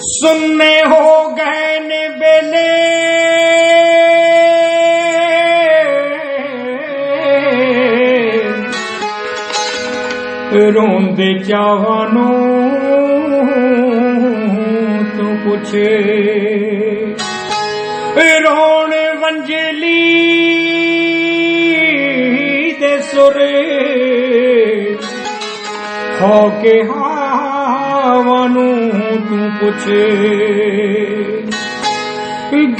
ਸੁੰਨੇ ਹੋ ਗਏ ਨੇ ਬੇਲੇ ਰੋਂਦੇ ਚਾਹਾਂ ਨੂੰ ਤੂੰ ਪੁੱਛੇ ਰੋਣ ਵੰਜਲੀ ਦੇ ਸੁਰੇ ਹੋ ਕੇ ਹਾਵਾਂ ਨੂੰ ਤੂੰ ਪੁੱਛੇ।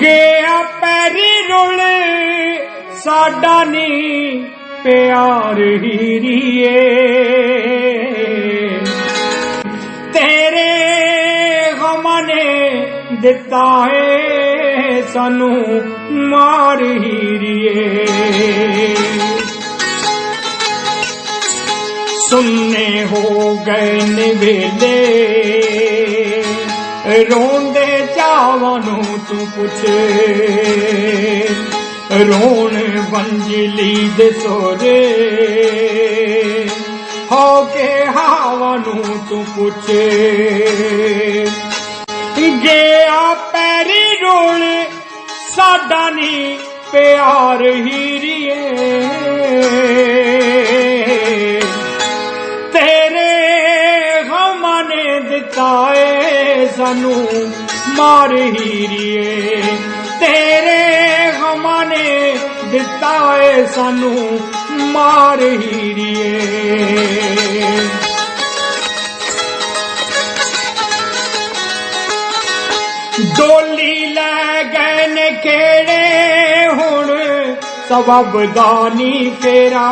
ਗਿਆ ਪੈਰੀ ਰੁਲ, ਸਾਡਾ ਨੀ ਪਿਆਰ ਹੀਰੀਏ। ਤੇਰੇ ਗਮਾਂ ਨੇ ਦਿੱਤਾ ਏ, ਸਾਨੂੰ ਮਾਰ ਹੀਰੀਏ। ਸੁੰਨੇ ਹੋ ਗਏ ਨੇ ਵੇਲੇ। ਰੋਂਦੇ ਚਾਵਾਂ ਨੂੰ ਤੂੰ ਪੁੱਛੇ। ਰੋਣ ਵੰਜਲੀ ਦੇ ਸੋਰੇ। ਹੋ ਕੇ ਹਾਵਾਂ ਨੂੰ ਤੂੰ ਪੁੱਛੇ। ਗਿਆ ਪੈਰੀ ਰੋਲ ਸਾਡਾ ਨੀ ਪਿਆਰ ਹੀਰੀਏ। ਦਿੱਤਾ ਏ ਸਾਨੂੰ, ਮਾਰ ਹੀਰੀਏ ਤੇਰੇ ਗਮਾਂ ਨੇ ਦਿੱਤਾ ਏ ਸਾਨੂੰ, ਮਾਰ ਹੀਰੀਏ ਡੋਲੀ ਲੈ ਗਏ ਨੇ ਕਿਹੜੇ ਹੁਣ, ਸਬਬ ਦਾਨੀ ਫੇਰਾ।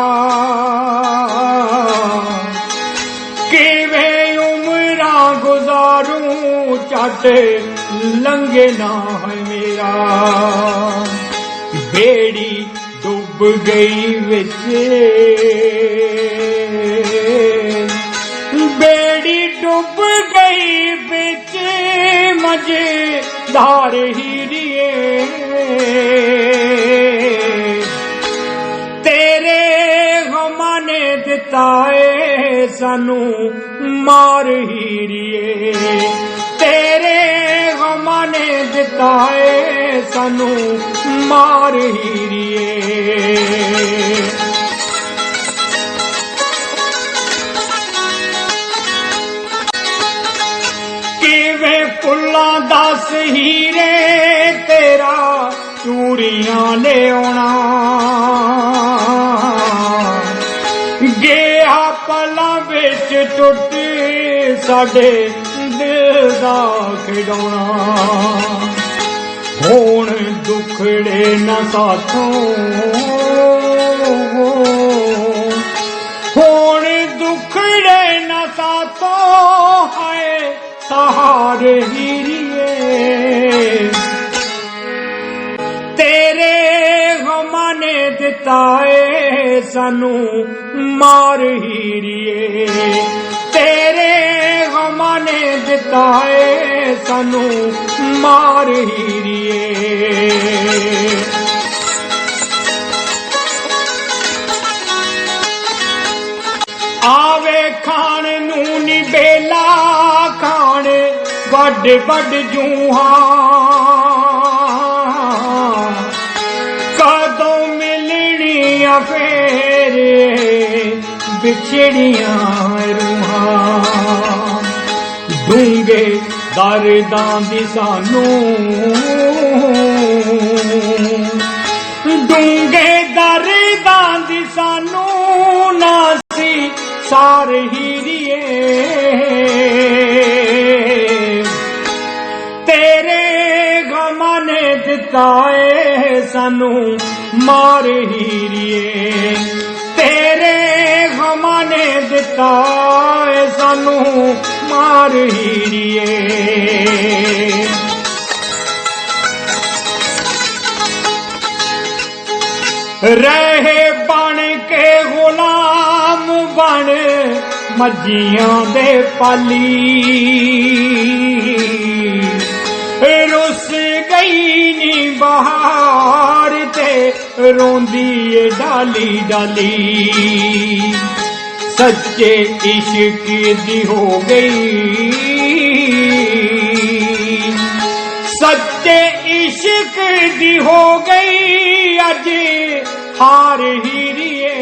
ਗੁਜ਼ਾਰੂ ਚੱਟ ਲੰਗੇ ਨਾ ਹੈ ਮੇਰਾ। ਬੇੜੀ ਡੁੱਬ ਗਈ ਵਿੱਚ। ਬੇੜੀ ਡੁੱਬ ਗਈ ਵਿੱਚ ਮਜ਼ੇਦਾਰ ਹੀਰੀਏ ਤੇਰੇ ਗਮਾਂ ਨੇ ਦਿੱਤਾ ਏ ਸਾਨੂੰ ਮਾਰ ਹੀਰੀਏ ਗਮਾਂ ਨੇ ਦਿੱਤਾ ਏ ਸਾਨੂੰ, ਮਾਰ ਹੀਰੀਏ ਕਿਵੇਂ ਫੁੱਲਾਂ ਦਾ ਹੀਰੇ ਤੇਰਾ ਚੂੜੀਆਂ ਲਿਆਉਣਾ। ਗਿਆ ਪਲਾਂ ਵਿੱਚ ਟੁੱਟ ਸਾਡੇ ਦਿਲ ਦਾ ਖਿਡੌਣਾ। ਹੁਣ ਦੁਖੜੇ ਨਾ ਸਾਥੋਂ। ਹੁਣ ਦੁਖੜੇ ਨਾ ਸਾਥੋਂ ਹੈ ਸਹਾਰੇ ਹੀਰੀਏ। ਤੇਰੇ ਗਮਾਂ ਨੇ ਦਿੱਤਾ ਏ ਸਾਨੂੰ ਮਾਰ ਹੀਰੀਏ। ਦਿੱਤਾ ਏ ਸਾਨੂੰ, ਮਾਰ ਹੀਰੀਏ ਆਵੇ ਖਾਣ ਨੂੰ ਨੀ ਬੇਲਾ, ਖਾਣ ਵੱਡ ਵੱਡ ਜੂਹਾਂ। ਕਦੋਂ ਮਿਲਣੀਆਂ ਫੇਰੇ, ਵਿਛੜੀਆਂ ਰੂਹਾਂ। ਦਰਦਾਂ ਦੀ ਸਾਨੂੰ ਡੂੰਗੇ ਦਰਦਾਂ ਦੀ ਸਾਨੂੰ ਨਾਸੀ ਸਾਰ ਹੀਰੀਏ ਤੇਰੇ ਗਮਾਂ ਨੇ ਦਿੱਤਾ ਏ ਸਾਨੂੰ ਮਾਰ ਹੀਰੀਏ ਤੇਰੇ ਗਮਾਂ ਨੇ ਦਿੱਤਾ ਏ ਸਾਨੂੰ ਮਾਰ ਹੀਰੀਏ ਰਹੇ ਬਣ ਕੇ ਗੁਲਾਮ ਬਣ ਮੱਜੀਆਂ ਦੇ ਪਾਲੀ ਰੁੱਸ ਗਈ ਨੀ ਬਹਾਰ ਤੇ ਰੋਂਦੀ ਏ ਡਾਲੀ ਡਾਲੀ ਸੱਚੇ ਇਸ਼ਕ ਦੀ ਹੋ ਗਈ। ਸੱਚੇ ਇਸ਼ਕ ਦੀ ਹੋ ਗਈ, ਅੱਜ ਹਾਰ ਹੀਰੀਏ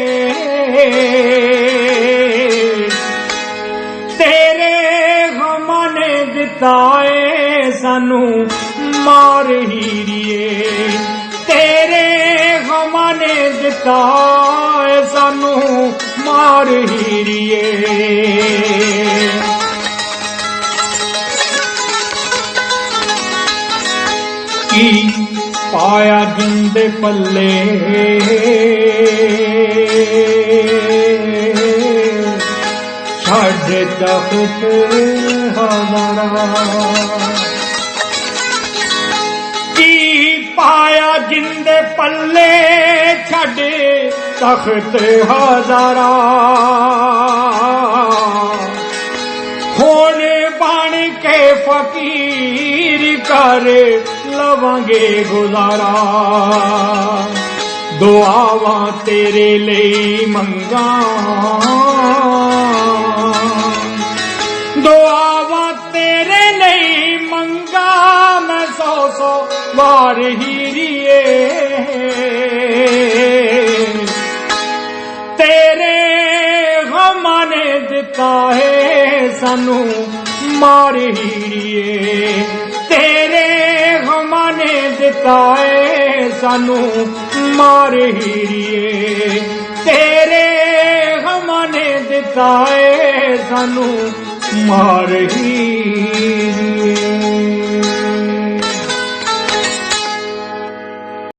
ਤੇਰੇ ਗਮਾਂ ਨੇ ਦਿੱਤਾਏ ਸਾਨੂੰ ਮਾਰ ਹੀਰੀਏ ਤੇਰੇ ਗਮਾਂ ਨੇ ਦਿੱਤਾਏ ਸਾਨੂੰ ਮਾਰ ਹੀਰੀਏ। ਕੀ ਪਾਇਆ ਜਿੰਦੇ ਪੱਲੇ? ਛੱਡ ਤਖਤ ਹਜ਼ਾਰਾਂ ਪਾਇਆ ਪੱਲੇ ਛੱਡ ਤਖਤ ਹਜ਼ਾਰਾਂ। ਹੁਣ ਬਣ ਕੇ ਫਕੀਰ ਕਰ ਲਵਾਂਗੇ ਗੁਜ਼ਾਰਾ। ਦੁਆਵਾਂ ਤੇਰੇ ਲਈ ਮੰਗਾਂ। ਵਾਰ ਹੀਰੀਏ ਤੇਰੇ ਗਮਾਂ ਨੇ ਦਿੱਤਾ ਹੈ ਸਾਨੂੰ ਮਾਰ ਹੀਰੀਏ ਤੇਰੇ ਗਮਾਂ ਨੇ ਦਿੱਤਾ ਹੈ ਸਾਨੂੰ ਮਾਰ ਹੀਰੀਏ ਤੇਰੇ ਗਮਾਂ ਨੇ ਦਿੱਤਾ ਹੈ ਸਾਨੂੰ ਮਾਰ ਹੀਰੀਏ